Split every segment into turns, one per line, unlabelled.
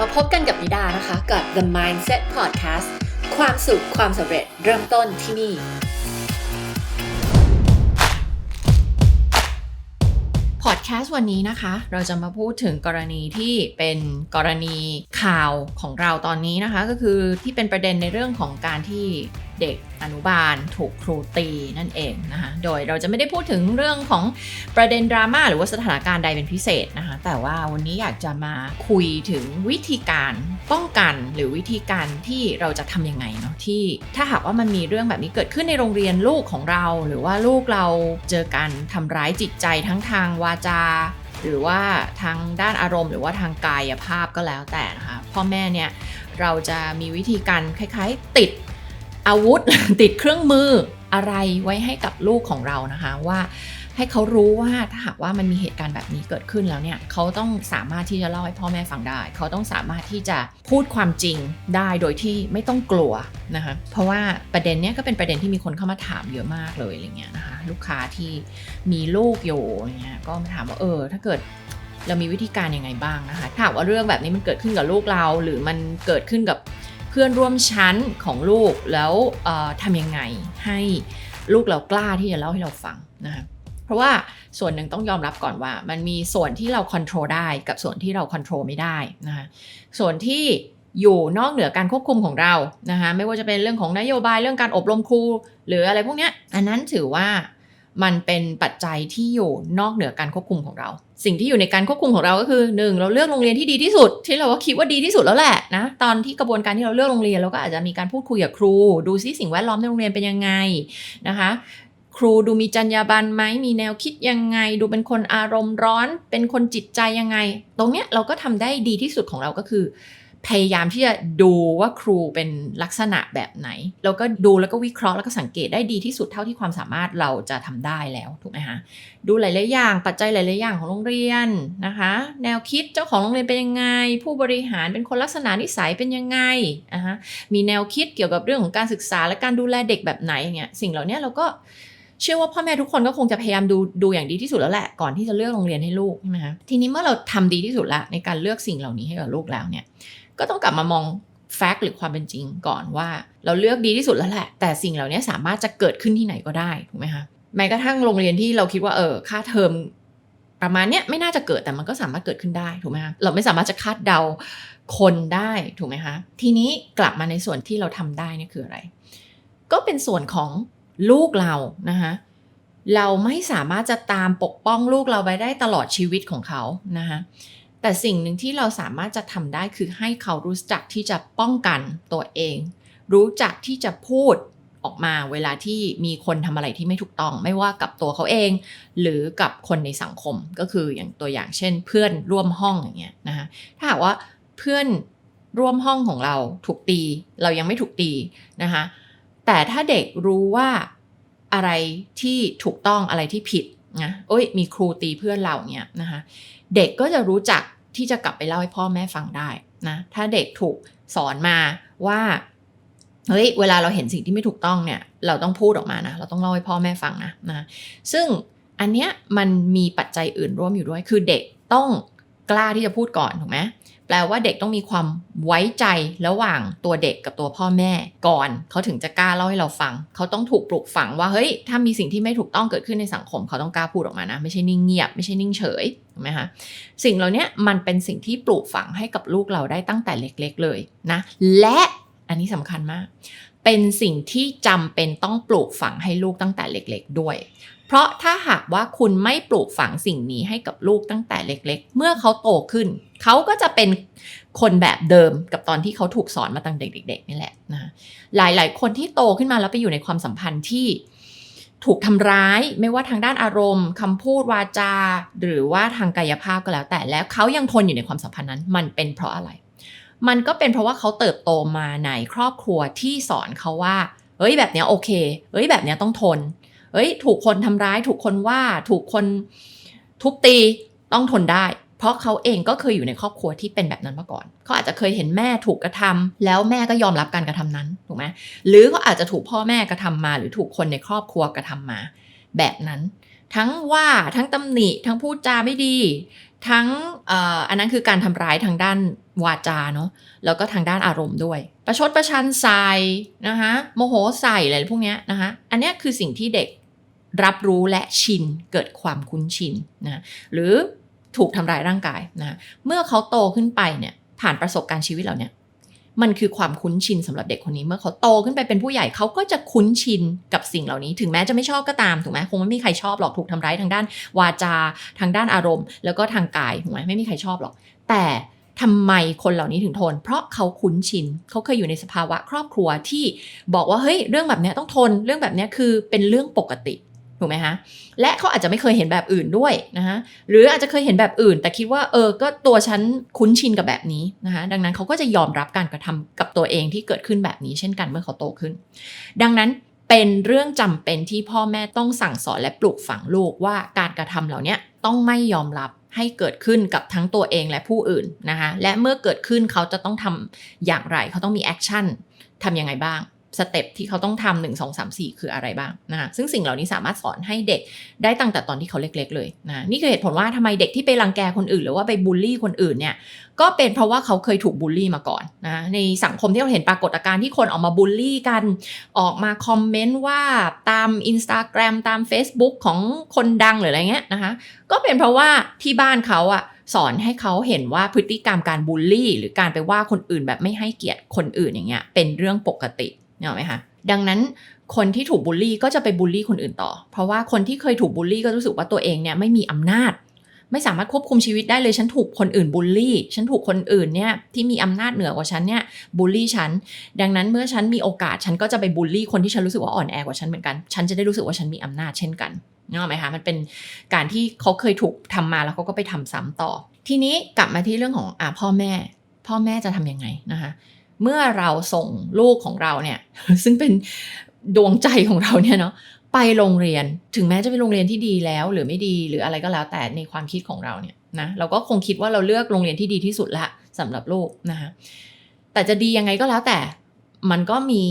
มาพบกันกับนิดานะคะกับ The Mindset Podcast ความสุขความสำเร็จเริ่มต้นที่นี่ พอดแคสต์วันนี้นะคะ เราจะมาพูดถึงกรณีที่เป็นกรณีข่าวของเราตอนนี้นะคะ ก็คือที่เป็นประเด็นในเรื่องของการที่ เด็กอนุบาลถูกครูตีนั่นเองนะคะโดยเราจะไม่ได้พูดถึงเรื่องของประเด็นดราม่าหรือว่าสถานการณ์ใดเป็นพิเศษนะคะแต่ว่าวันนี้อยากจะมาคุยถึงวิธีการป้องกันหรือวิธีการที่เราจะทำยังไงเนาะที่ถ้าหากว่ามันมีเรื่องแบบนี้เกิดขึ้นในโรงเรียนลูกของเรา หรือว่าลูกเราเจอการทำร้ายจิตใจทั้งทางวาจาหรือว่าทางด้านอารมณ์ หรือว่าทางกายภาพก็แล้วแต่นะคะพ่อแม่เนี่ยเราจะมีวิธีการคล้ายๆ ติด อาวุธติดเครื่องมืออะไรไว้ให้กับลูกของเรานะคะว่าให้เขารู้ว่าถ้าหากว่ามันมีเหตุการณ์แบบนี้เกิดขึ้นแล้วเนี่ยเขาต้องสามารถที่จะเล่าให้พ่อแม่ฟังได้ เขาต้องสามารถที่จะพูดความจริงได้โดยที่ไม่ต้องกลัวนะคะเพราะว่าประเด็นเนี้ยก็เป็นประเด็นที่มีคนเข้ามาถามเยอะมากเลยอะไรเงี้ยนะคะลูกค้าที่มีลูกอยู่เงี้ยก็มาถามว่าเออ ถ้าเกิดเรามีวิธีการยังไงบ้างนะคะถ้าว่าเรื่องแบบนี้มันเกิดขึ้นกับลูกเราหรือมันเกิดขึ้นกับ พื่อนร่วมชั้นของลูกแล้วทำยังไงให้ลูกเรากล้าที่จะเล่าให้เราฟังนะคะเพราะว่าส่วนหนึ่งต้องยอมรับก่อนว่า มันมีส่วนที่เราควบคุมได้กับส่วนที่เราควบคุมไม่ได้นะคะส่วนที่อยู่นอกเหนือการควบคุมของเรานะคะไม่ว่าจะเป็นเรื่องของนโยบายเรื่องการอบรมครู หรืออะไรพวกนี้อันนั้นถือว่า มันเป็นปัจจัยที่อยู่นอกเหนือการควบคุมของเรา สิ่งที่อยู่ในการควบคุมของเราก็คือหนึ่งเราเลือกโรงเรียนที่ดีที่สุด ที่เราก็คิดว่าดีที่สุดแล้วแหละนะตอนที่กระบวนการที่เราเลือกโรงเรียนเราก็อาจจะมีการพูดคุยกับครู ดูซิสิ่งแวดล้อมในโรงเรียนเป็นยังไงนะคะครูดูมีจรรยาบรรณไหมมีแนวคิดยังไง ดูเป็นคนอารมณ์ร้อน เป็นคนจิตใจยังไง ตรงเนี้ยเราก็ทำได้ดีที่สุดของเราก็คือ พยายามที่จะดูว่าครูเป็นลักษณะแบบไหน แล้วก็ดูแล้วก็วิเคราะห์แล้วก็สังเกตได้ดีที่สุดเท่าที่ความสามารถเราจะทำได้แล้วถูกไหมคะดูหลายๆอย่างปัจจัยหลายๆอย่างของโรงเรียนนะคะ แนวคิดเจ้าของโรงเรียนเป็นยังไง ผู้บริหารเป็นคนลักษณะนิสัยเป็นยังไงนะคะมีแนวคิดเกี่ยวกับเรื่องของการศึกษาและการดูแลเด็กแบบไหนอย่างเงี้ยสิ่งเหล่านี้เราก็เชื่อว่าพ่อแม่ทุกคนก็คงจะพยายามดูดูอย่างดีที่สุดแล้วแหละก่อนที่จะเลือกโรงเรียนให้ลูกใช่ไหมคะทีนี้เมื่อเราทำดีที่สุดละในการเลือกสิ่งเหล่านี้ให้กับลูกแล้วเนี่ย ก็ต้องกลับมามองแฟกต์หรือความเป็นจริงก่อนว่า เราเลือกดีที่สุดแล้วแหละ แต่สิ่งเหล่านี้สามารถจะเกิดขึ้นที่ไหนก็ได้ถูกไหมคะแม้กระทั่งโรงเรียนที่เราคิดว่าเออค่าเทอมประมาณเนี้ยไม่น่าจะเกิดแต่มันก็สามารถเกิดขึ้นได้ถูกไหมคะเราไม่สามารถจะคาดเดาคนได้ถูกไหมคะทีนี้กลับมาในส่วนที่เราทำได้นี่คืออะไร ก็เป็นส่วนของลูกเรานะคะเราไม่สามารถจะตามปกป้องลูกเราไปได้ตลอดชีวิตของเขานะคะ แต่สิ่งหนึ่งที่เราสามารถจะทำได้คือให้เขารู้จักที่จะป้องกันตัวเอง รู้จักที่จะพูดออกมาเวลาที่มีคนทำอะไรที่ไม่ถูกต้อง ไม่ว่ากับตัวเขาเอง หรือกับคนในสังคมก็คืออย่างตัวอย่างเช่น เพื่อนร่วมห้องอย่างเงี้ยนะคะถ้าหากว่าเพื่อนร่วมห้องของเราถูกตี เรายังไม่ถูกตีนะคะแต่ถ้าเด็กรู้ว่าอะไรที่ถูกต้องอะไรที่ผิดนะโอ้ยมีครูตีเพื่อนเราเนี่ยนะคะ เด็กก็จะรู้จักที่จะกลับไปเล่าให้พ่อแม่ฟังได้นะถ้าเด็กถูกสอนมาว่าเฮ้ยเวลาเราเห็นสิ่งที่ไม่ถูกต้องเนี่ย เราต้องพูดออกมานะ เราต้องเล่าให้พ่อแม่ฟังนะนะซึ่งอันเนี้ยมันมีปัจจัยอื่นร่วมอยู่ด้วย คือเด็กต้องกล้าที่จะพูดก่อนถูกไหม แปลว่าเด็กต้องมีความไว้ใจระหว่างตัวเด็กกับตัวพ่อแม่ก่อน เขาถึงจะกล้าเล่าให้เราฟัง เขาต้องถูกปลูกฝังว่าเฮ้ยถ้ามีสิ่งที่ไม่ถูกต้องเกิดขึ้นในสังคม เขาต้องกล้าพูดออกมานะ ไม่ใช่นิ่งเงียบ ไม่ใช่นิ่งเฉยถูกไหมคะสิ่งเหล่านี้มันเป็นสิ่งที่ปลูกฝังให้กับลูกเราได้ตั้งแต่เล็ก ๆ เลยนะ และอันนี้สำคัญมาก เป็นสิ่งที่จำเป็นต้องปลูกฝังให้ลูกตั้งแต่เล็กๆด้วย เพราะถ้าหากว่าคุณไม่ปลูกฝังสิ่งนี้ให้กับลูกตั้งแต่เล็ก ๆ เมื่อเขาโตขึ้น เขาก็จะเป็นคนแบบเดิมกับตอนที่เขาถูกสอนมาตั้งแต่เด็กๆนี่แหละนะหลายๆ คนที่โตขึ้นมาแล้วไปอยู่ในความสัมพันธ์ที่ถูกทำร้ายไม่ว่าทางด้านอารมณ์คำพูดวาจา หรือว่าทางกายภาพก็แล้วแต่แล้วเขายังทนอยู่ในความสัมพันธ์นั้น มันเป็นเพราะอะไร มันก็เป็นเพราะว่าเขาเติบโตมาในครอบครัวที่สอนเขาว่าเฮ้ยแบบเนี้ยโอเคเฮ้ยแบบเนี้ยต้องทน เอ้ยถูกคนทำร้าย ถูกคนว่า ถูกคนทุบตีต้องทนได้ เพราะเขาเองก็เคยอยู่ในครอบครัวที่เป็นแบบนั้นมาก่อน เขาอาจจะเคยเห็นแม่ถูกกระทำแล้วแม่ก็ยอมรับการกระทำนั้นถูกไหมหรือเขาอาจจะถูกพ่อแม่กระทำมา หรือถูกคนในครอบครัวกระทำมา แบบนั้น ทั้งว่าทั้งตำหนิทั้งพูดจาไม่ดี ทั้งอันนั้นคือการทำร้ายทางด้านวาจาเนาะแล้วก็ทางด้านอารมณ์ด้วย ประชดประชันใส่นะคะโมโหใส่อะไรพวกเนี้ยนะคะอันนี้คือสิ่งที่เด็กรับรู้และชินเกิดความคุ้นชินนะหรือถูกทำร้ายร่างกายนะเมื่อเขาโตขึ้นไปเนี่ยผ่านประสบการณ์ชีวิตเราเนี่ย มันคือความคุ้นชินสำหรับเด็กคนนี้เมื่อเขาโตขึ้นไปเป็นผู้ใหญ่เขาก็จะคุ้นชินกับสิ่งเหล่านี้ ถึงแม้จะไม่ชอบก็ตามถูกไหมคงไม่มีใครชอบหรอกถูกทำร้ายทางด้านวาจาทางด้านอารมณ์ แล้วก็ทางกายถูกไหมไม่มีใครชอบหรอก แต่ทำไมคนเหล่านี้ถึงทน เพราะเขาคุ้นชิน เขาเคยอยู่ในสภาวะครอบครัวที่บอกว่าเฮ้ยเรื่องแบบนี้ต้องทน เรื่องแบบนี้คือเป็นเรื่องปกติ ถูกไหมฮะและเขาอาจจะไม่เคยเห็นแบบอื่นด้วยนะฮะหรืออาจจะเคยเห็นแบบอื่น แต่คิดว่าเออก็ตัวฉันคุ้นชินกับแบบนี้นะคะดังนั้นเขาก็จะยอมรับการกระทำกับตัวเองที่เกิดขึ้นแบบนี้เช่นกันเมื่อเขาโตขึ้น ดังนั้นเป็นเรื่องจำเป็นที่พ่อแม่ต้องสั่งสอนและปลูกฝังลูกว่าการกระทำเหล่านี้ต้องไม่ยอมรับให้เกิดขึ้นกับทั้งตัวเองและผู้อื่นนะคะและเมื่อเกิดขึ้นเขาจะต้องทำอย่างไรเขาต้องมีแอคชั่นทำยังไงบ้าง สเต็ปที่เขาต้องทำหนึ่งสองสามสี่คืออะไรบ้างนะคะซึ่งสิ่งเหล่านี้สามารถสอนให้เด็กได้ตั้งแต่ตอนที่เขาเล็ก ๆ เลยนะนี่คือเหตุผลว่าทำไมเด็กที่ไปรังแกคนอื่น หรือว่าไปบูลลี่คนอื่นเนี่ยก็เป็นเพราะว่าเขาเคยถูกบูลลี่มาก่อนนะในสังคมที่เราเห็นปรากฏการณ์ที่คนออกมาบูลลี่กัน ออกมาคอมเมนต์ว่าตาม Instagram ตาม Facebook ของคนดังหรืออะไรเงี้ยนะคะก็เป็นเพราะว่าที่บ้านเขาอะสอนให้เขาเห็นว่าพฤติกรรมการบูลลี่ หรือการไปว่าคนอื่นแบบไม่ให้เกียรติคนอื่นอย่างเงี้ยเป็นเรื่องปกติ เนกอะไหมคะดังนั้นคนที่ถูกบูลลี่ก็จะไปบูลลี่คนอื่นต่อ เพราะว่าคนที่เคยถูกบูลลี่ก็รู้สึกว่าตัวเองเนี่ยไม่มีอำนาจ ไม่สามารถควบคุมชีวิตได้เลย ฉันถูกคนอื่นบูลลี่ ฉันถูกคนอื่นเนี่ยที่มีอำนาจเหนือกว่าฉันเนี่ยบูลลี่ฉัน ดังนั้นเมื่อฉันมีโอกาสฉันก็จะไปบูลลี่คนที่ฉันรู้สึกว่าอ่อนแอกว่าฉันเหมือนกัน ฉันจะได้รู้สึกว่าฉันมีอำนาจเช่นกันนึกออกไหมคะมันเป็นการที่เขาเคยถูกทำมาแล้วเขาก็ไปทำซ้ำต่อ ทีนี้กลับมาที่เรื่องของอ่าพ่อแม่ พ่อแม่จะทำยังไงนะคะ เมื่อเราส่งลูกของเราเนี่ยซึ่งเป็นดวงใจของเราเนี่ยเนาะไปโรงเรียนถึงแม้จะเป็นโรงเรียนที่ดีแล้ว หรือไม่ดีหรืออะไรก็แล้วแต่ในความคิดของเราเนี่ยนะเราก็คงคิดว่าเราเลือกโรงเรียนที่ดีที่สุดละสำหรับลูกนะคะแต่จะดียังไงก็แล้วแต่มันก็มี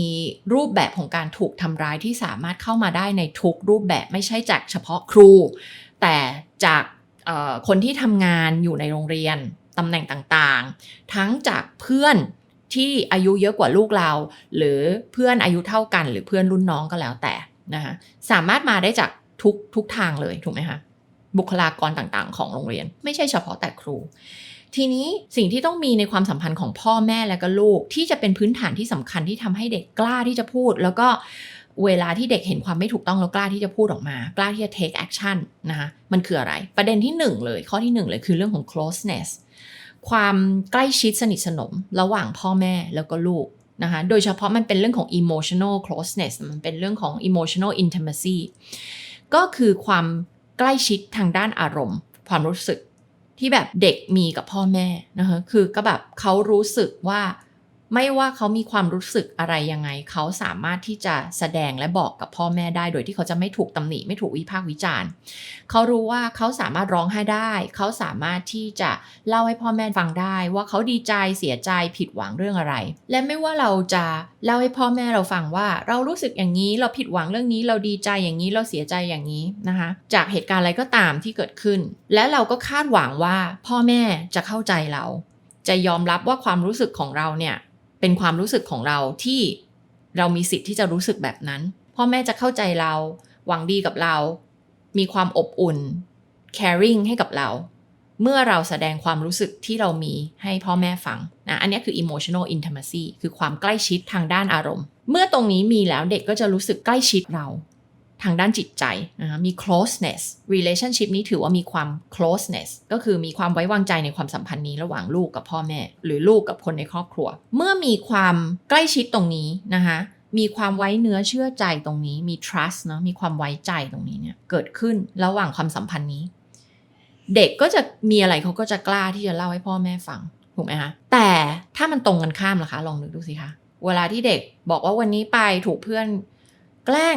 รูปแบบของการถูกทำร้ายที่สามารถเข้ามาได้ในทุกรูปแบบไม่ใช่จากเฉพาะครู แต่จากคนที่ทำงานอยู่ในโรงเรียนตำแหน่งต่างๆ ทั้งจากเพื่อน ที่อายุเยอะกว่าลูกเรา หรือเพื่อนอายุเท่ากัน หรือเพื่อนรุ่นน้องก็แล้วแต่นะคะสามารถมาได้จากทุกทุกทางเลยถูกไหมคะบุคลากรต่างๆ ของโรงเรียน ไม่ใช่เฉพาะแต่ครู ทีนี้สิ่งที่ต้องมีในความสัมพันธ์ของพ่อแม่และก็ลูก ที่จะเป็นพื้นฐานที่สำคัญที่ทำให้เด็กกล้าที่จะพูด แล้วก็เวลาที่เด็กเห็นความไม่ถูกต้องแล้วกล้าที่จะพูดออกมา กล้าที่จะ take action นะคะมันคืออะไร ประเด็นที่หนึ่งเลยข้อที่หนึ่งเลยคือเรื่องของ closeness ความใกล้ชิดสนิทสนมระหว่างพ่อแม่แล้วก็ลูกนะคะ โดยเฉพาะมันเป็นเรื่องของ emotional closeness มันเป็นเรื่องของ emotional intimacy ก็คือความใกล้ชิดทางด้านอารมณ์ ความรู้สึกที่แบบเด็กมีกับพ่อแม่นะคะ คือก็แบบเขารู้สึกว่า ไม่ว่าเขามีความรู้สึกอะไรยังไง เขาสามารถที่จะแสดงและบอกกับพ่อแม่ได้ โดยที่เขาจะไม่ถูกตำหนิไม่ถูกวิพากษ์วิจารณ์ เขารู้ว่าเขาสามารถร้องไห้ได้ เขาสามารถที่จะเล่าให้พ่อแม่ฟังได้ ว่าเขาดีใจเสียใจผิดหวังเรื่องอะไร และไม่ว่าเราจะเล่าให้พ่อแม่เราฟังว่า เรารู้สึกอย่างนี้เราผิดหวังเรื่องนี้ เราดีใจอย่างนี้เราเสียใจอย่างนี้นะคะ จากเหตุการณ์อะไรก็ตามที่เกิดขึ้น และเราก็คาดหวังว่าพ่อแม่จะเข้าใจเรา จะยอมรับว่าความรู้สึกของเราเนี่ย เป็นความรู้สึกของเราที่เรามีสิทธิ์ที่จะรู้สึกแบบนั้น พ่อแม่จะเข้าใจเรา หวังดีกับเรา มีความอบอุ่น caring ให้กับเรา เมื่อเราแสดงความรู้สึกที่เรามีให้พ่อแม่ฟังนะอันนี้คือ emotional intimacy คือความใกล้ชิดทางด้านอารมณ์ เมื่อตรงนี้มีแล้วเด็กก็จะรู้สึกใกล้ชิดเรา ทางด้านจิตใจนะคะมี closeness relationship นี้ถือว่ามีความ closeness ก็คือมีความไว้วางใจในความสัมพันธ์นี้ระหว่างลูกกับพ่อแม่ หรือลูกกับคนในครอบครัว เมื่อมีความใกล้ชิดตรงนี้นะคะมีความไว้เนื้อเชื่อใจตรงนี้มี trust เนาะมีความไว้ใจตรงนี้เนี่ยเกิดขึ้นระหว่างความสัมพันธ์นี้ เด็กก็จะมีอะไรเขาก็จะกล้าที่จะเล่าให้พ่อแม่ฟังถูกไหมคะแต่ถ้ามันตรงกันข้ามล่ะคะ ลองนึกดูสิคะเวลาที่เด็กบอกว่าวันนี้ไปถูกเพื่อนแกล้ง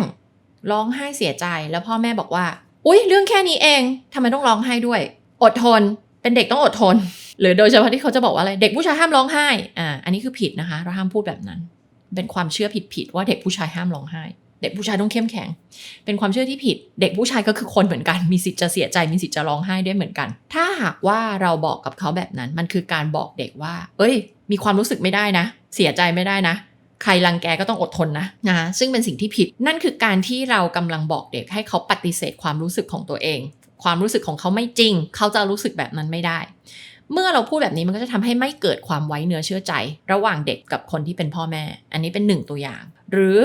ร้องไห้เสียใจแล้วพ่อแม่บอกว่า อุ๊ย เรื่องแค่นี้เองทำไมต้องร้องไห้ด้วย อดทน เป็นเด็กต้องอดทน หรือโดยเฉพาะที่เขาจะบอกว่าอะไร เด็กผู้ชายห้ามร้องไห้ อ่า อันนี้คือผิดนะคะ เราห้ามพูดแบบนั้น เป็นความเชื่อผิดๆว่าเด็กผู้ชายห้ามร้องไห้ เด็กผู้ชายต้องเข้มแข็ง เป็นความเชื่อที่ผิด เด็กผู้ชายก็คือคนเหมือนกัน มีสิทธิ์จะเสียใจ มีสิทธิ์จะร้องไห้ได้เหมือนกัน ถ้าหากว่าเราบอกกับเขาแบบนั้น มันคือการบอกเด็กว่า เอ้ย มีความรู้สึกไม่ได้นะ เสียใจไม่ได้นะ ใครรังแกก็ต้องอดทนนะนะซึ่งเป็นสิ่งที่ผิด นั่นคือการที่เรากำลังบอกเด็กให้เขาปฏิเสธความรู้สึกของตัวเอง ความรู้สึกของเขาไม่จริง เขาจะรู้สึกแบบนั้นไม่ได้ เมื่อเราพูดแบบนี้มันก็จะทำให้ไม่เกิดความไว้เนื้อเชื่อใจ ระหว่างเด็กกับคนที่เป็นพ่อแม่ อันนี้เป็นหนึ่งตัวอย่าง หรือ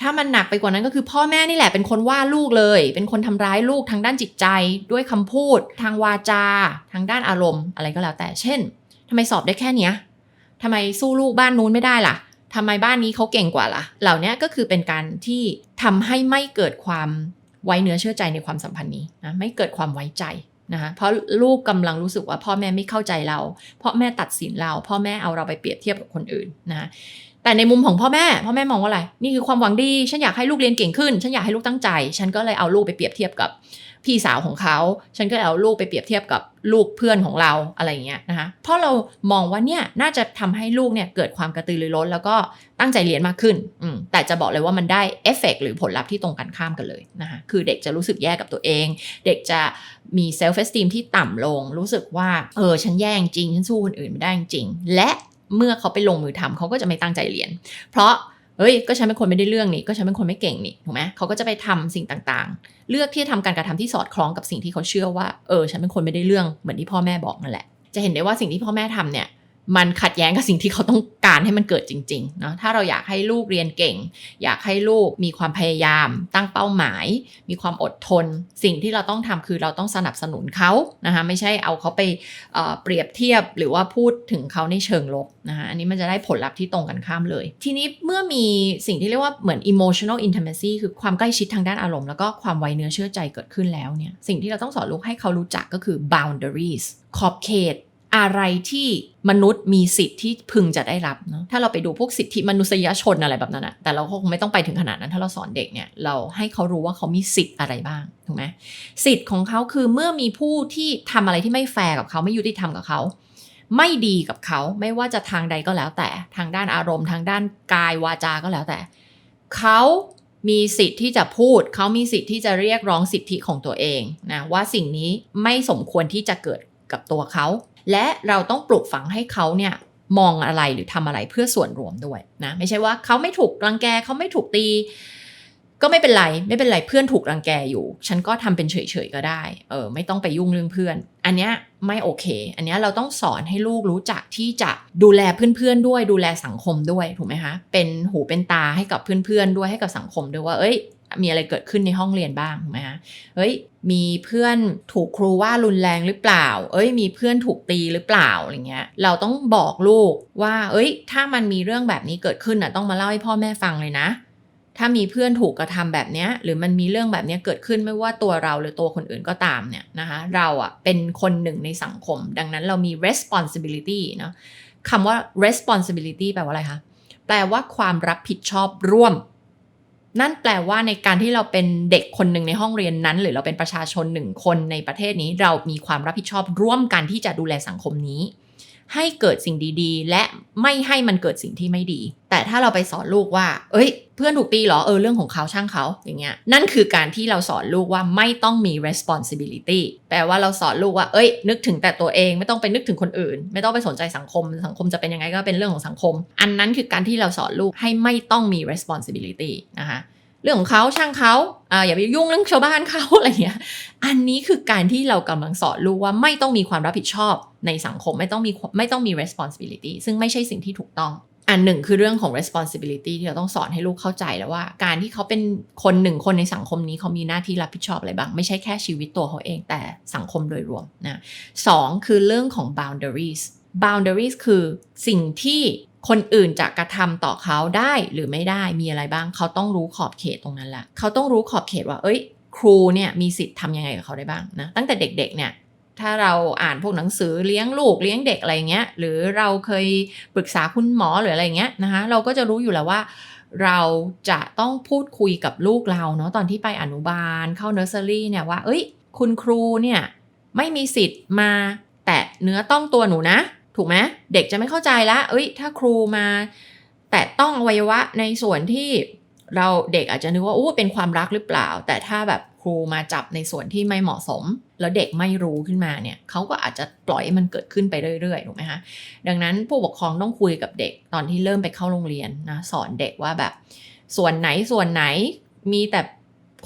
ถ้ามันหนักไปกว่านั้นก็คือพ่อแม่นี่แหละเป็นคนว่าลูกเลย เป็นคนทำร้ายลูกทางด้านจิตใจ ด้วยคำพูด ทางวาจา ทางด้านอารมณ์ อะไรก็แล้วแต่ เช่นทำไมสอบได้แค่เนี้ยทำไมสู้ลูกบ้านนู้นไม่ได้ล่ะ ทำไมบ้านนี้เขาเก่งกว่าล่ะ เหล่านี้ก็คือเป็นการที่ทำให้ไม่เกิดความไว้เนื้อเชื่อใจในความสัมพันธ์นี้นะไม่เกิดความไว้ใจนะคะเพราะลูกกำลังรู้สึกว่าพ่อแม่ไม่เข้าใจเราพ่อแม่ตัดสินเรา พ่อแม่เอาเราไปเปรียบเทียบกับคนอื่นนะะแต่ในมุมของพ่อแม่ พ่อแม่มองว่าอะไร นี่คือความหวังดี ฉันอยากให้ลูกเรียนเก่งขึ้น ฉันอยากให้ลูกตั้งใจ ฉันก็เลยเอาลูกไปเปรียบเทียบกับ พี่สาวของเขา ฉันก็เอาลูกไปเปรียบเทียบกับลูกเพื่อนของเราอะไรเงี้ยนะคะ เพราะเรามองว่าเนี่ยน่าจะทำให้ลูกเนี่ยเกิดความกระตือรือร้น แล้วก็ตั้งใจเรียนมากขึ้นอืมแต่จะบอกเลยว่ามันได้เอฟเฟกหรือผลลัพธ์ที่ตรงกันข้ามกันเลยนะคะ คือเด็กจะรู้สึกแย่กับตัวเอง เด็กจะมีเซลฟ์เอสติมที่ต่ำลง รู้สึกว่าเออฉันแย่งจริง ฉันสู้คนอื่นไม่ได้จริง และเมื่อเขาไปลงมือทำเขาก็จะไม่ตั้งใจเรียน เพราะ เฮ้ยก็ฉันเป็นคนไม่ได้เรื่องนี่ก็ฉันเป็นคนไม่เก่งนี่ถูกไหมเขาก็จะไปทำสิ่งต่างๆ เลือกที่จะทำการกระทำที่สอดคล้องกับสิ่งที่เขาเชื่อว่าเออฉันเป็นคนไม่ได้เรื่องเหมือนที่พ่อแม่บอกนั่นแหละ จะเห็นได้ว่าสิ่งที่พ่อแม่ทำเนี่ย มันขัดแย้งกับสิ่งที่เขาต้องการให้มันเกิดจริงๆเนาะถ้าเราอยากให้ลูกเรียนเก่ง อยากให้ลูกมีความพยายาม ตั้งเป้าหมาย มีความอดทน สิ่งที่เราต้องทำคือเราต้องสนับสนุนเขานะคะไม่ใช่เอาเขาไปเเปรียบเทียบหรือว่าพูดถึงเขาในเชิงลบนะคะอันนี้มันจะได้ผลลัพธ์ที่ตรงกันข้ามเลย ทีนี้เมื่อมีสิ่งที่เรียกว่าเหมือน emotional intimacy คือความใกล้ชิดทางด้านอารมณ์แล้วก็ความไวเนื้อเชื่อใจเกิดขึ้นแล้วเนี่ยสิ่งที่เราต้องสอนลูกให้เขารู้จักก็คือ boundaries ขอบเขต อะไรที่มนุษย์มีสิทธิ์ที่พึงจะได้รับเนาะถ้าเราไปดูพวกสิทธิมนุษยชนอะไรแบบนั้นอะแต่เราคงไม่ต้องไปถึงขนาดนั้น ถ้าเราสอนเด็กเนี่ยเราให้เขารู้ว่าเขามีสิทธิ์อะไรบ้างถูกไหมสิทธิ์ของเขาคือเมื่อมีผู้ที่ทำอะไรที่ไม่แฟร์กับเขาไม่ยุติธรรมกับเขา ไม่ดีกับเขาไม่ว่าจะทางใดก็แล้วแต่ทางด้านอารมณ์ทางด้านกายวาจาก็แล้วแต่ เขามีสิทธิ์ที่จะพูด เขามีสิทธิ์ที่จะเรียกร้องสิทธิของตัวเองนะว่าสิ่งนี้ไม่สมควรที่จะเกิดกับตัวเขา และเราต้องปลูกฝังให้เขาเนี่ยมองอะไรหรือทำอะไรเพื่อส่วนรวมด้วยนะไม่ใช่ว่าเขาไม่ถูกรังแกเขาไม่ถูกตี ก็ไม่เป็นไรไม่เป็นไรเพื่อนถูกรังแกอยู่ ฉันก็ทำเป็นเฉยๆก็ได้เออไม่ต้องไปยุ่งเรื่องเพื่อน อันเนี้ยไม่โอเค อันเนี้ยเราต้องสอนให้ลูกรู้จักที่จะดูแลเพื่อนๆด้วย ดูแลสังคมด้วยถูกไหมคะเป็นหูเป็นตาให้กับเพื่อนๆด้วยให้กับสังคมด้วยว่าเอ้ย มีอะไรเกิดขึ้นในห้องเรียนบ้างถูกไหมคะเฮ้ย มีเพื่อนถูกครูว่ารุนแรงหรือเปล่า เอ้ย มีเพื่อนถูกตีหรือเปล่าอะไรเงี้ย เราต้องบอกลูกว่า เอ้ย ถ้ามันมีเรื่องแบบนี้เกิดขึ้นอะต้องมาเล่าให้พ่อแม่ฟังเลยนะ ถ้ามีเพื่อนถูกกระทำแบบนี้หรือมันมีเรื่องแบบนี้เกิดขึ้นไม่ว่าตัวเราหรือตัวคนอื่นก็ตามเนี่ยนะคะเราอะเป็นคนหนึ่งในสังคม ดังนั้นเรามี responsibility เนาะคำว่า responsibility แปลว่าอะไรคะแปลว่าความรับผิดชอบร่วม นั่นแปลว่าในการที่เราเป็นเด็กคนหนึ่งในห้องเรียนนั้น หรือเราเป็นประชาชนหนึ่งคนในประเทศนี้ เรามีความรับผิดชอบร่วมกันที่จะดูแลสังคมนี้ ให้เกิดสิ่งดีๆ และไม่ให้มันเกิดสิ่งที่ไม่ดี แต่ถ้าเราไปสอนลูกว่า เอ้ย เพื่อนถูกตีเหรอ เออ เรื่องของเขาช่างเขา อย่างเงี้ย นั่นคือการที่เราสอนลูกว่าไม่ต้องมี responsibility แปลว่าเราสอนลูกว่า เอ้ย นึกถึงแต่ตัวเอง ไม่ต้องไปนึกถึงคนอื่น ไม่ต้องไปสนใจสังคม สังคมจะเป็นยังไงก็เป็นเรื่องของสังคม อันนั้นคือการที่เราสอนลูกให้ไม่ต้องมี responsibility นะคะ เรื่องของเขาช่างเขาอ่าอย่าไปยุ่งเรื่องชาวบ้านเขาอะไรเงี้ย อันนี้คือการที่เรากำลังสอนลูกว่าไม่ต้องมีความรับผิดชอบในสังคมไม่ต้องมีไม่ต้องมี responsibility ซึ่งไม่ใช่สิ่งที่ถูกต้อง อันหนึ่งคือเรื่องของ responsibility ที่เราต้องสอนให้ลูกเข้าใจแล้วว่า การที่เขาเป็นคนหนึ่งคนในสังคมนี้เขามีหน้าที่รับผิดชอบอะไรบ้าง ไม่ใช่แค่ชีวิตตัวเขาเองแต่สังคมโดยรวมนะสองคือเรื่องของ boundaries boundaries คือสิ่งที่ คนอื่นจะกระทำต่อเขาได้หรือไม่ได้มีอะไรบ้าง เขาต้องรู้ขอบเขตตรงนั้นแหละเขาต้องรู้ขอบเขตว่า เอ้ย ครูเนี่ยมีสิทธิ์ทำยังไงกับเขาได้บ้างนะตั้งแต่เด็กๆเนี่ยถ้าเราอ่านพวกหนังสือเลี้ยงลูกเลี้ยงเด็กอะไรเงี้ย หรือเราเคยปรึกษาคุณหมอหรืออะไรเงี้ยนะคะเราก็จะรู้อยู่แล้วว่า เราจะต้องพูดคุยกับลูกเราเนาะตอนที่ไปอนุบาลเข้าเนอร์เซอรี่เนี่ยว่า เอ้ย คุณครูเนี่ยไม่มีสิทธิ์มาแตะเนื้อต้องตัวหนูนะ ถูกไหมเด็กจะไม่เข้าใจละเอ้ย ถ้าครูมา แตะต้องอวัยวะในส่วนที่เราเด็กอาจจะนึกว่าโอ้เป็นความรักหรือเปล่า แต่ถ้าแบบครูมาจับในส่วนที่ไม่เหมาะสม แล้วเด็กไม่รู้ขึ้นมาเนี่ยเขาก็อาจจะปล่อยให้มันเกิดขึ้นไปเรื่อยๆถูกไหมคะดังนั้นผู้ปกครองต้องคุยกับเด็กตอนที่เริ่มไปเข้าโรงเรียนนะสอนเด็กว่าแบบ ส่วนไหนส่วนไหนมีแต่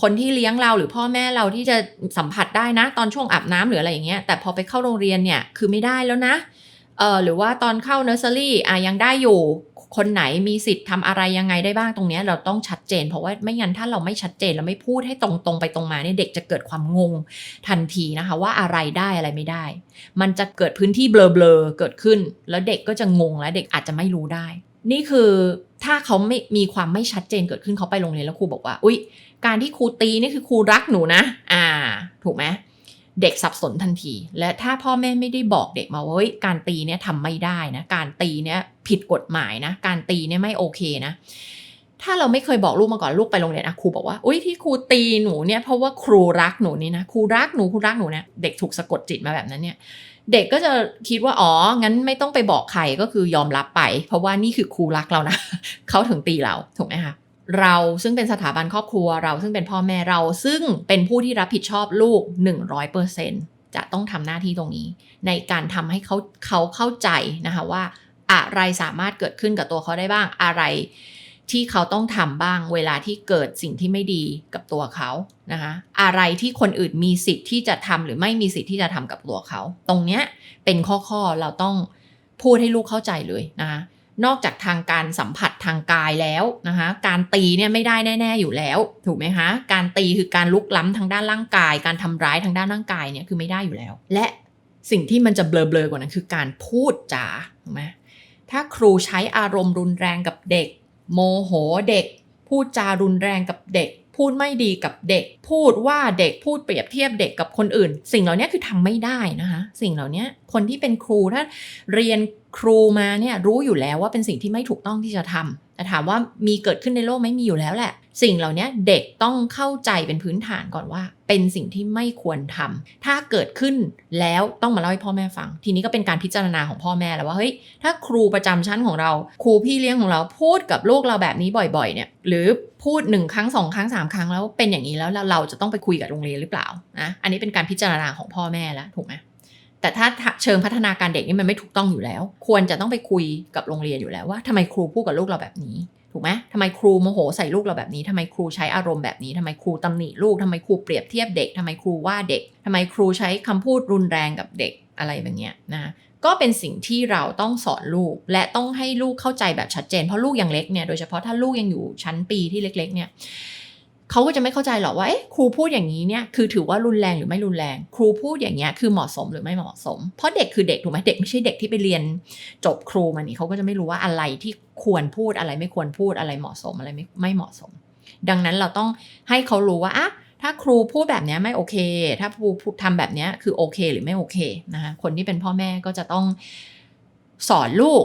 คนที่เลี้ยงเราหรือพ่อแม่เราที่จะสัมผัสได้นะ ตอนช่วงอาบน้ำหรืออะไรอย่างเงี้ยแต่พอไปเข้าโรงเรียนเนี่ยคือไม่ได้แล้วนะ เออหรือว่าตอนเข้าเนอร์เซอรี่อะยังได้อยู่ คนไหนมีสิทธิ์ทำอะไรยังไงได้บ้างตรงนี้เราต้องชัดเจน เพราะว่าไม่งั้นถ้าเราไม่ชัดเจนเราไม่พูดให้ตรงๆไปตรงมาเนี่ยเด็กจะเกิดความงงทันทีนะคะ ว่าอะไรได้อะไรไม่ได้ มันจะเกิดพื้นที่เบลอๆเกิดขึ้น แล้วเด็กก็จะงงและเด็กอาจจะไม่รู้ได้ นี่คือถ้าเขาไม่มีความไม่ชัดเจนเกิดขึ้นเขาไปโรงเรียนแล้วครูบอกว่า อุ๊ย การที่ครูตีนี่คือครูรักหนูนะ อ่า ถูกไหม เด็กสับสนทันที และถ้าพ่อแม่ไม่ได้บอกเด็กมาว่าเฮ้ยการตีเนี่ยทำไม่ได้นะการตีเนี่ยผิดกฎหมายนะ การตีเนี่ยไม่โอเคนะ ถ้าเราไม่เคยบอกลูกมาก่อนลูกไปโรงเรียนอะครูบอกว่าอุ้ยที่ครูตีหนูเนี่ยเพราะว่าครูรักหนูนี่นะครูรักหนูครูรักหนูเนี่ยเด็กถูกสะกดจิตมาแบบนั้นเนี่ยเด็กก็จะคิดว่าอ๋อ งั้นไม่ต้องไปบอกใครก็คือยอมรับไป เพราะว่านี่คือครูรักเรานะ เขาถึงตีเราถูกไหมคะ เราซึ่งเป็นสถาบันครอบครัว เราซึ่งเป็นพ่อแม่เราซึ่งเป็นผู้ที่รับผิดชอบลูก 100%จะต้องทำหน้าที่ตรงนี้ ในการทำให้เขาเขาเข้าใจนะคะว่า อะไรสามารถเกิดขึ้นกับตัวเขาได้บ้างอะไรที่เขาต้องทำบ้างเวลาที่เกิดสิ่งที่ไม่ดีกับตัวเขานะคะอะไรที่คนอื่นมีสิทธิ์ที่จะทำหรือไม่มีสิทธิ์ที่จะทำกับตัวเขา ตรงเนี้ยเป็นข้อๆเราต้องพูดให้ลูกเข้าใจเลยนะคะ นอกจากทางการสัมผัสทางกายแล้วนะคะการตีเนี่ยไม่ได้แน่ๆอยู่แล้ว ถูกไหมคะการตีคือการลุกล้ำทางด้านร่างกาย การทำร้ายทางด้านร่างกายเนี่ยคือไม่ได้อยู่แล้ว และสิ่งที่มันจะเบลอๆกว่านั้นคือการพูดจาถูกไหมถ้าครูใช้อารมณ์รุนแรงกับเด็ก โมโหเด็ก พูดจารุนแรงกับเด็ก พูดไม่ดีกับเด็ก พูดว่าเด็กพูดเปรียบเทียบเด็กกับคนอื่น สิ่งเหล่านี้คือทำไม่ได้นะคะ สิ่งเหล่านี้คนที่เป็นครูถ้าเรียนครูมาเนี่ยรู้อยู่แล้วว่าเป็นสิ่งที่ไม่ถูกต้องที่จะทำแต่ถามว่ามีเกิดขึ้นในโลกไหม่มีอยู่แล้วแหละ สิ่งเหล่านี้เด็กต้องเข้าใจเป็นพื้นฐานก่อนว่า เป็นสิ่งที่ไม่ควรทำถ้าเกิดขึ้นแล้วต้องมาเล่าให้พ่อแม่ฟัง ทีนี้ก็เป็นการพิจารณาของพ่อแม่แล้วว่าเฮ้ยถ้าครูประจำชั้นของเรา ครูพี่เลี้ยงของเราพูดกับลูกเราแบบนี้บ่อยๆเนี่ยหรือ พูดหนึ่งครั้งสองครั้งสามครั้งแล้วเป็นอย่างนี้แล้วเราจะต้องไปคุยกับโรงเรียนหรือเปล่านะอันนี้เป็นการพิจารณาของพ่อแม่แล้วถูกไหมแต่ถ้าเชิงพัฒนาการเด็กนี่มันไม่ถูกต้องอยู่แล้ว ควรจะต้องไปคุยกับโรงเรียนอยู่แล้วว่าทำไมครูพูดกับลูกเราแบบนี้ถูกไหมทำไมครูโมโหใส่ลูกเราแบบนี้ทำไมครูใช้อารมณ์แบบนี้ทำไมครูตำหนิลูกทำไมครูเปรียบเทียบเด็กทำไมครูว่าเด็กทำไมครูใช้คำพูดรุนแรงกับเด็กอะไรแบบเนี้ยนะ ก็เป็นสิ่งที่เราต้องสอนลูก และต้องให้ลูกเข้าใจแบบชัดเจน เพราะลูกยังเล็กเนี่ยโดยเฉพาะถ้าลูกยังอยู่ชั้นปีที่เล็ก ๆ เนี่ยเขาก็จะไม่เข้าใจหรอกว่าเอ๊ะครูพูดอย่างนี้เนี่ยคือถือว่ารุนแรงหรือไม่รุนแรง ครูพูดอย่างเงี้ยคือเหมาะสมหรือไม่เหมาะสม เพราะเด็กคือเด็กถูกไหมเด็กไม่ใช่เด็กที่ไปเรียนจบครูมานี่เขาก็จะไม่รู้ว่าอะไรที่ควรพูดอะไรไม่ควรพูดอะไรเหมาะสมอะไรไม่ไม่เหมาะสม ดังนั้นเราต้องให้เขารู้ว่าอะ ถ้าครูพูดแบบนี้ไม่โอเค ถ้าครูทำแบบนี้คือโอเคหรือไม่โอเคนะคะคนที่เป็นพ่อแม่ก็จะต้องสอนลูก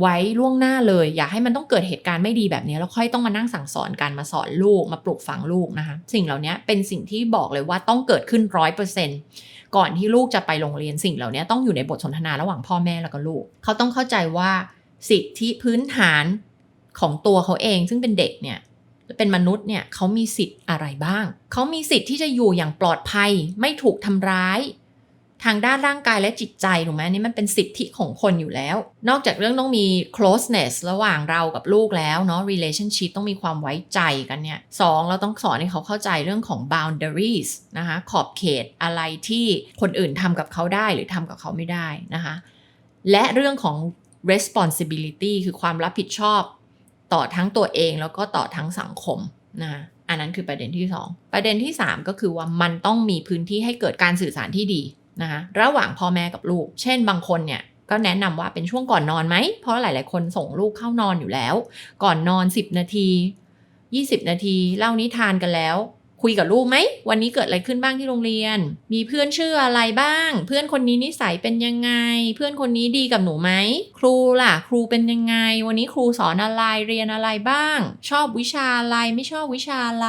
ไว้ล่วงหน้าเลย อย่าให้มันต้องเกิดเหตุการณ์ไม่ดีแบบนี้ แล้วค่อยต้องมานั่งสั่งสอนกันมาสอนลูกมาปลูกฝังลูกนะคะ สิ่งเหล่านี้เป็นสิ่งที่บอกเลยว่าต้องเกิดขึ้นร้อยเปอร์เซ็นก่อนที่ลูกจะไปโรงเรียนสิ่งเหล่านี้ต้องอยู่ในบทสนทนาระหว่างพ่อแม่แล้วก็ลูก เขาต้องเข้าใจว่าสิทธิพื้นฐานของตัวเขาเอง ซึ่งเป็นเด็กเนี่ย เป็นมนุษย์เนี่ยเขามีสิทธิ์อะไรบ้าง เขามีสิทธิ์ที่จะอยู่อย่างปลอดภัย ไม่ถูกทำร้าย ทางด้านร่างกายและจิตใจถูกไหมนี่มันเป็นสิทธิของคนอยู่แล้ว นอกจากเรื่องต้องมี closeness ระหว่างเรากับลูกแล้วเนาะ relationship ต้องมีความไว้ใจกันเนี่ยสองเราต้องสอนให้เขาเข้าใจเรื่องของ boundaries นะคะขอบเขตอะไรที่คนอื่นทำกับเขาได้หรือทำกับเขาไม่ได้นะคะ และเรื่องของ responsibility คือความรับผิดชอบ ต่อทั้งตัวเองแล้วก็ต่อทั้งสังคมนะอันนั้นคือประเด็นที่ 2 ประเด็นที่ 3 ก็คือว่ามันต้องมีพื้นที่ให้เกิดการสื่อสารที่ดีนะคะระหว่างพ่อแม่กับลูก เช่นบางคนเนี่ยก็แนะนำว่าเป็นช่วงก่อนนอนไหม เพราะหลาย ๆ คนส่งลูกเข้านอนอยู่แล้ว ก่อนนอน 10 นาที 20 นาที เล่านิทานกันแล้ว คุยกับลูกไหม วันนี้เกิดอะไรขึ้นบ้างที่โรงเรียน มีเพื่อนชื่ออะไรบ้าง เพื่อนคนนี้นิสัยเป็นยังไง เพื่อนคนนี้ดีกับหนูไหม ครูล่ะ ครูเป็นยังไง วันนี้ครูสอนอะไร เรียนอะไรบ้าง ชอบวิชาอะไร ไม่ชอบวิชาอะไร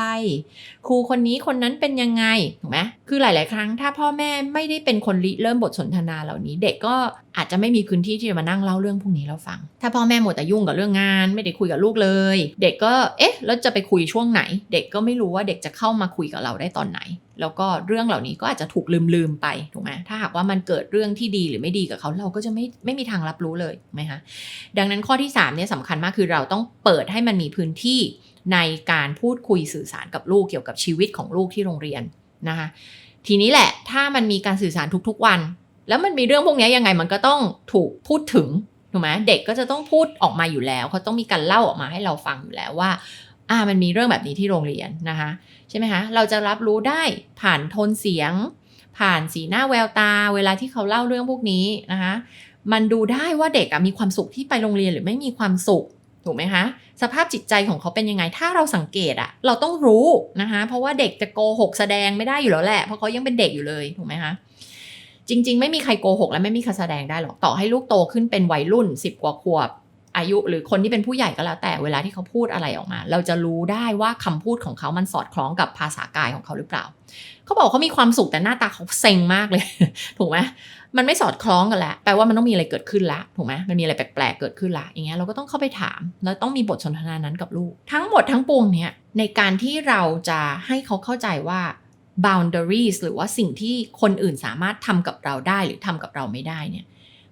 ครูคนนี้คนนั้นเป็นยังไง ถูกไหมคือหลาย ๆ ครั้งถ้าพ่อแม่ไม่ได้เป็นคนริเริ่มบทสนทนาเหล่านี้ เด็กก็ อาจจะไม่มีพื้นที่ที่จะมานั่งเล่าเรื่องพวกนี้เราฟัง ถ้าพ่อแม่หมดแต่ยุ่งกับเรื่องงาน ไม่ได้คุยกับลูกเลย เด็กก็เอ๊ะแล้วจะไปคุยช่วงไหน เด็กก็ไม่รู้ว่าเด็กจะเข้ามาคุยกับเราได้ตอนไหน แล้วก็เรื่องเหล่านี้ก็อาจจะถูกลืมลืมๆไปถูกไหมถ้าหากว่ามันเกิดเรื่องที่ดีหรือไม่ดีกับเขาเราก็จะไม่ไม่มีทางรับรู้เลยไหมคะดังนั้นข้อที่3เนี่ยสำคัญมากคือเราต้องเปิดให้มันมีพื้นที่ในการพูดคุยสื่อสารกับลูกเกี่ยวกับชีวิตของลูกที่โรงเรียนนะคะทีนี้แหละถ้ามันมีการสื่อสารทุกๆวัน แล้วมันมีเรื่องพวกนี้ยังไงมันก็ต้องถูกพูดถึงถูกไหมเด็กก็จะต้องพูดออกมาอยู่แล้วเขาต้องมีการเล่าออกมาให้เราฟังอยู่แล้วว่าอ่ามันมีเรื่องแบบนี้ที่โรงเรียนนะคะใช่ไหมคะเราจะรับรู้ได้ผ่านโทนเสียง ผ่านสีหน้าแววตา เวลาที่เขาเล่าเรื่องพวกนี้นะคะมันดูได้ว่าเด็กอะมีความสุขที่ไปโรงเรียนหรือไม่มีความสุขถูกไหมคะสภาพจิตใจของเขาเป็นยังไง ถ้าเราสังเกตอะเราต้องรู้นะคะเพราะว่าเด็กจะโกหกแสดงไม่ได้อยู่แล้วแหละเพราะเขายังเป็นเด็กอยู่เลยถูกไหมคะ จริง ๆ ไม่มีใครโกหกและไม่มีใครแสดงได้หรอกต่อให้ลูกโตขึ้นเป็นวัยรุ่น 10 กว่าขวบ อายุหรือคนที่เป็นผู้ใหญ่ก็แล้ว แต่เวลาที่เขาพูดอะไรออกมา เราจะรู้ได้ว่าคำพูดของเขามันสอดคล้องกับภาษากายของเขาหรือเปล่า เขาบอกเขามีความสุขแต่หน้าตาเขาเซ็งมากเลย ถูกไหมมันไม่สอดคล้องกันแล้วแปลว่ามันต้องมีอะไรเกิดขึ้นละถูกไหมมันมีอะไรแปลกๆเกิดขึ้นละอย่างเงี้ยเราก็ต้องเข้าไปถาม แล้วต้องมีบทสนทนานั้นกับลูก ทั้งหมดทั้งปวงเนี่ยในการที่เราจะให้เขาเข้าใจว่า boundaries หรือว่าสิ่งที่คนอื่นสามารถทำกับเราได้หรือทำกับเราไม่ได้เนี่ย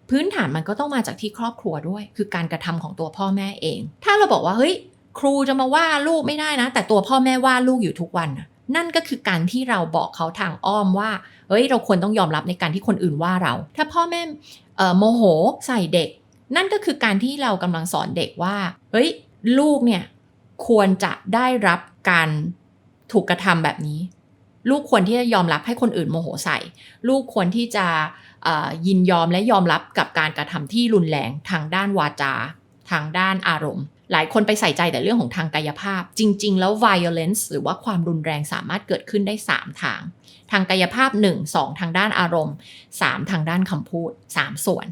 พื้นฐานมันก็ต้องมาจากที่ครอบครัวด้วย คือการกระทำของตัวพ่อแม่เอง ถ้าเราบอกว่าเฮ้ยครูจะมาว่าลูกไม่ได้นะ แต่ตัวพ่อแม่ว่าลูกอยู่ทุกวันนะนั่นก็คือการที่เราบอกเขาทางอ้อมว่า เฮ้ย เราควรต้องยอมรับในการที่คนอื่นว่าเรา ถ้าพ่อแม่โมโหใส่เด็ก นั่นก็คือการที่เรากำลังสอนเด็กว่า เฮ้ย ลูกเนี่ยควรจะได้รับการถูกกระทำแบบนี้ ลูกควรที่จะยอมรับให้คนอื่นโมโหใส่ ลูกควรที่จะยินยอมและยอมรับกับการกระทำที่รุนแรงทางด้านวาจา ทางด้านอารมณ์ หลายคนไปใส่ใจแต่เรื่องของทางกายภาพ จริง ๆ แล้ว violence หรือว่าความรุนแรงสามารถเกิดขึ้นได้ 3 ทาง ทางกายภาพ 1 2 ทางด้านอารมณ์ 3 ทางด้านคำพูด 3 ส่วน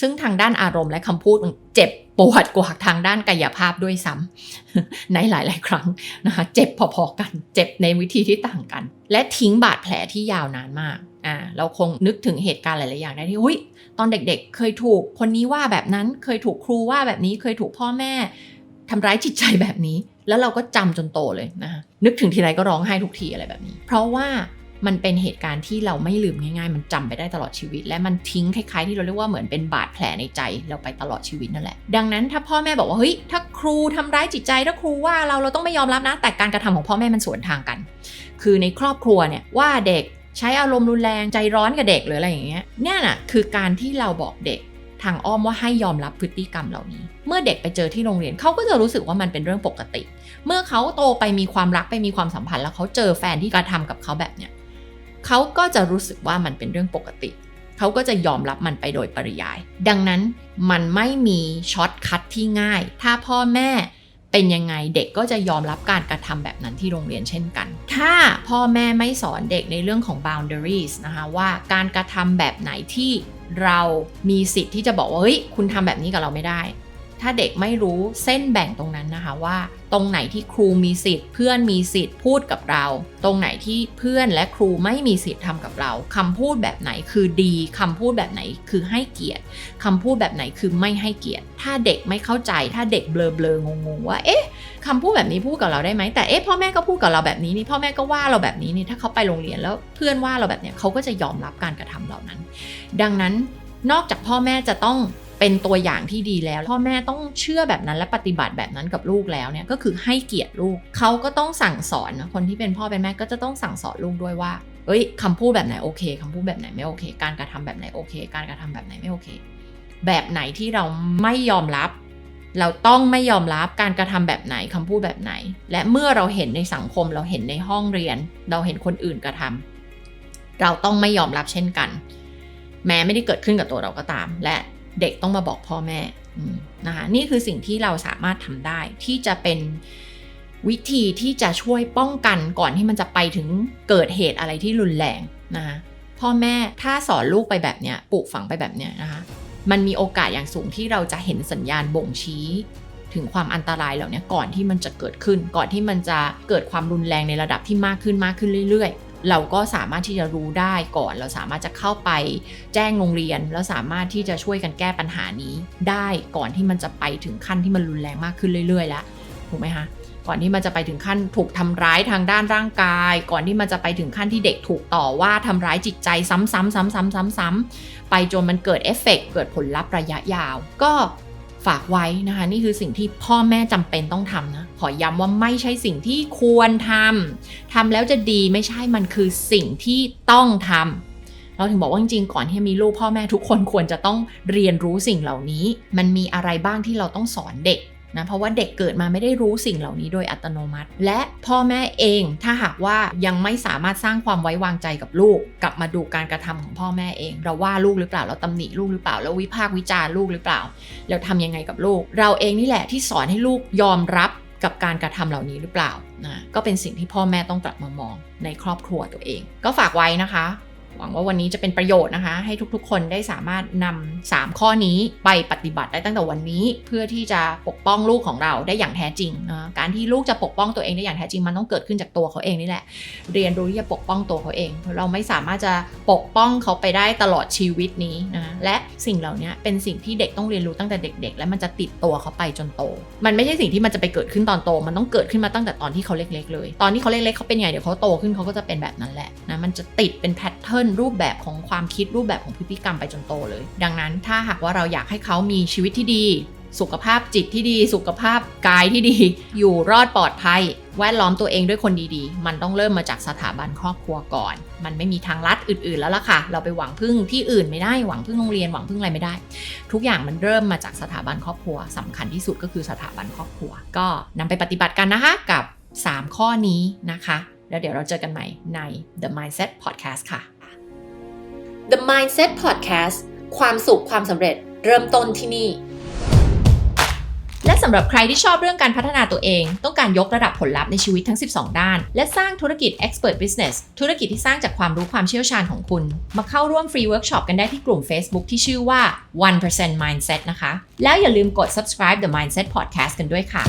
ซึ่งทางด้านอารมณ์และคำพูดเจ็บ ปวดกว่าทางด้านกายภาพด้วยซ้ำในหลาย ๆ ครั้งนะคะเจ็บพอๆกัน เจ็บในวิธีที่ต่างกัน และทิ้งบาดแผลที่ยาวนานมากอ่าเราคงนึกถึงเหตุการณ์หลาย ๆ อย่างได้ที่หุ้ยตอนเด็ก ๆ เคยถูกคนนี้ว่าแบบนั้นเคยถูกครูว่าแบบนี้เคยถูกพ่อแม่ทำร้ายจิตใจแบบนี้ แล้วเราก็จำจนโตเลยนะคะนึกถึงทีไรก็ร้องไห้ทุกทีอะไรแบบนี้ เพราะว่า มันเป็นเหตุการณ์ที่เราไม่ลืมง่ายๆ มันจำไปได้ตลอดชีวิต และมันทิ้งคล้ายๆที่เราเรียกว่าเหมือนเป็นบาดแผลในใจเราไปตลอดชีวิตนั่นแหละ ดังนั้นถ้าพ่อแม่บอกว่าเฮ้ยถ้าครูทำร้ายจิตใจถ้าครูว่าเราเราต้องไม่ยอมรับนะ แต่การกระทำของพ่อแม่มันสวนทางกัน คือในครอบครัวเนี่ยว่าเด็กใช้อารมณ์รุนแรงใจร้อนกับเด็กหรืออะไรอย่างเงี้ยเนี่ยน่ะคือการที่เราบอกเด็กทางอ้อมว่าให้ยอมรับพฤติกรรมเหล่านี้ เมื่อเด็กไปเจอที่โรงเรียนเขาก็จะรู้สึกว่ามันเป็นเรื่องปกติ เมื่อเขาโตไปมีความรักไปมีความสัมพันธ์แล้วเขาเจอแฟนที่กระทำกับเขาแบบเนี้ย เขาก็จะรู้สึกว่ามันเป็นเรื่องปกติ เขาก็จะยอมรับมันไปโดยปริยาย ดังนั้นมันไม่มีช็อตคัทที่ง่าย ถ้าพ่อแม่เป็นยังไงเด็กก็จะยอมรับการกระทำแบบนั้นที่โรงเรียนเช่นกัน ถ้าพ่อแม่ไม่สอนเด็กในเรื่องของ boundaries นะคะว่าการกระทำแบบไหนที่เรามีสิทธิ์ที่จะบอกว่าเฮ้ยคุณทำแบบนี้กับเราไม่ได้ ถ้าเด็กไม่รู้เส้นแบ่งตรงนั้นนะคะว่า ตรงไหนที่ครูมีสิทธิ์ เพื่อนมีสิทธิ์พูดกับเรา ตรงไหนที่เพื่อนและครูไม่มีสิทธิ์ทำกับเราคำพูดแบบไหนคือดีคำพูดแบบไหนคือให้เกียรติคำพูดแบบไหนคือไม่ให้เกียรติ ถ้าเด็กไม่เข้าใจ ถ้าเด็กเบลอเบลงงงว่าเอ๊ะคำพูดแบบนี้พูดกับเราได้ไหมแต่เอ๊ะพ่อแม่ก็พูดกับเราแบบนี้นี่พ่อแม่ก็ว่าเราแบบนี้นี่ถ้าเขาไปโรงเรียนแล้วเพื่อนว่าเราแบบเนี้ยเขาก็จะยอมรับการกระทำเหล่านั้น ดังนั้นนอกจากพ่อแม่จะต้อง เป็นตัวอย่างที่ดีแล้ว พ่อแม่ต้องเชื่อแบบนั้นและปฏิบัติแบบนั้นกับลูกแล้วเนี่ยก็คือให้เกียรติลูกเขาก็ต้องสั่งสอนนะคนที่เป็นพ่อเป็นแม่ก็จะต้องสั่งสอนลูกด้วยว่าเอ้ยคำพูดแบบไหนโอเคคำพูดแบบไหนไม่โอเค การกระทำแบบไหนโอเค การกระทำแบบไหนไม่โอเค แบบไหนที่เราไม่ยอมรับ เราต้องไม่ยอมรับการกระทำแบบไหนคำพูดแบบไหน และเมื่อเราเห็นในสังคมเราเห็นในห้องเรียน เราเห็นคนอื่นกระทำเราต้องไม่ยอมรับเช่นกัน แม้ไม่ได้เกิดขึ้นกับตัวเราก็ตาม และ เด็กต้องมาบอกพ่อแม่นะคะนี่คือสิ่งที่เราสามารถทำได้ที่จะเป็นวิธีที่จะช่วยป้องกันก่อนที่มันจะไปถึงเกิดเหตุอะไรที่รุนแรงนะคะพ่อแม่ถ้าสอนลูกไปแบบเนี้ยปลูกฝังไปแบบเนี้ยนะคะมันมีโอกาสอย่างสูงที่เราจะเห็นสัญญาณบ่งชี้ ถึงความอันตรายเหล่านี้ก่อนที่มันจะเกิดขึ้น ก่อนที่มันจะเกิดความรุนแรงในระดับที่มากขึ้นมากขึ้นเรื่อยๆ เราก็สามารถที่จะรู้ได้ก่อน เราสามารถจะเข้าไปแจ้งโรงเรียน แล้วสามารถที่จะช่วยกันแก้ปัญหานี้ ได้ก่อนที่มันจะไปถึงขั้นที่มันรุนแรงมากขึ้นเรื่อยๆ แล้วถูกไหมคะก่อนที่มันจะไปถึงขั้นถูกทำร้ายทางด้านร่างกาย ก่อนที่มันจะไปถึงขั้นที่เด็กถูกต่อว่าทำร้ายจิตใจซ้ำๆๆๆๆไปจนมันเกิดเอฟเฟกเกิดผลลัพธ์ระยะยาว ก็ ฝากไว้นะคะ นี่คือสิ่งที่พ่อแม่จำเป็นต้องทำนะ ขอย้ำว่าไม่ใช่สิ่งที่ควรทำทำแล้วจะดีไม่ใช่มันคือสิ่งที่ต้องทำเราถึงบอกว่าจริงๆก่อนที่มีลูกพ่อแม่ทุกคนควรจะต้องเรียนรู้สิ่งเหล่านี้ มันมีอะไรบ้างที่เราต้องสอนเด็ก นะเพราะว่าเด็กเกิดมาไม่ได้รู้สิ่งเหล่านี้โดยอัตโนมัติ และพ่อแม่เองถ้าหากว่ายังไม่สามารถสร้างความไว้วางใจกับลูก กลับมาดูการกระทำของพ่อแม่เอง เราว่าลูกหรือเปล่าเราตำหนิลูกหรือเปล่าเราวิพากษ์วิจารณ์ลูกหรือเปล่าเราทำยังไงกับลูก เราเองนี่แหละที่สอนให้ลูกยอมรับกับการกระทำเหล่านี้หรือเปล่านะก็เป็นสิ่งที่พ่อแม่ต้องกลับมามองในครอบครัวตัวเอง ก็ฝากไว้นะคะ หวังว่าวันนี้จะเป็นประโยชน์นะคะ ให้ทุกๆ คนได้สามารถนำ3ข้อนี้ไปปฏิบัติได้ตั้งแต่วันนี้ เพื่อที่จะปกป้องลูกของเราได้อย่างแท้จริงนะการที่ลูกจะปกป้องตัวเองได้อย่างแท้จริงมันต้องเกิดขึ้นจากตัวเขาเองนี่แหละ เรียนรู้ที่จะปกป้องตัวเขาเอง เราไม่สามารถจะปกป้องเขาไปได้ตลอดชีวิตนี้นะและสิ่งเหล่านี้เป็นสิ่งที่เด็กต้องเรียนรู้ตั้งแต่เด็ก ๆ และมันจะติดตัวเขาไปจนโต มันไม่ใช่สิ่งที่มันจะไปเกิดขึ้นตอนโต มันต้องเกิดขึ้นมาตั้งแต่ตอนที่เขาเล็ก ๆ เลย ตอนที่เขาเล็กๆเขาเป็นไงเดี๋ยวเขาโตขึ้นเขาก็จะเป็นแบบนั้นแหละนะมันจะติดเป็นแพทเทิร์นรูปแบบของความคิดรูปแบบของพฤติกรรมไปจนโตเลย ดังนั้นถ้าหากว่าเราอยากให้เขามีชีวิตที่ดี สุขภาพจิตที่ดี สุขภาพกายที่ดี อยู่รอดปลอดภัย แวดล้อมตัวเองด้วยคนดีๆ มันต้องเริ่มมาจากสถาบันครอบครัวก่อน มันไม่มีทางลัดอื่นๆแล้วล่ะค่ะ เราไปหวังพึ่งที่อื่นไม่ได้ หวังพึ่งโรงเรียน หวังพึ่งอะไรไม่ได้ ทุกอย่างมันเริ่มมาจากสถาบันครอบครัวสำคัญที่สุดก็คือสถาบันครอบครัว ก็นำไปปฏิบัติกันนะคะกับ 3 ข้อนี้นะคะ แล้วเดี๋ยวเราเจอกันใหม่ใน The Mindset Podcast ค่ะ The Mindset Podcast ความสุขความสำเร็จเริ่มต้นที่นี่ และสำหรับใครที่ชอบเรื่องการพัฒนาตัวเอง ต้องการยกระดับผลลัพธ์ในชีวิตทั้ง 12 ด้าน และสร้างธุรกิจ Expert Business ธุรกิจที่สร้างจากความรู้ความเชี่ยวชาญของคุณ มาเข้าร่วมฟรีเวิร์กช็อปกันได้ที่กลุ่ม Facebook ที่ชื่อว่า 1% Mindset นะคะ แล้วอย่าลืมกด subscribe The Mindset Podcast กันด้วยค่ะ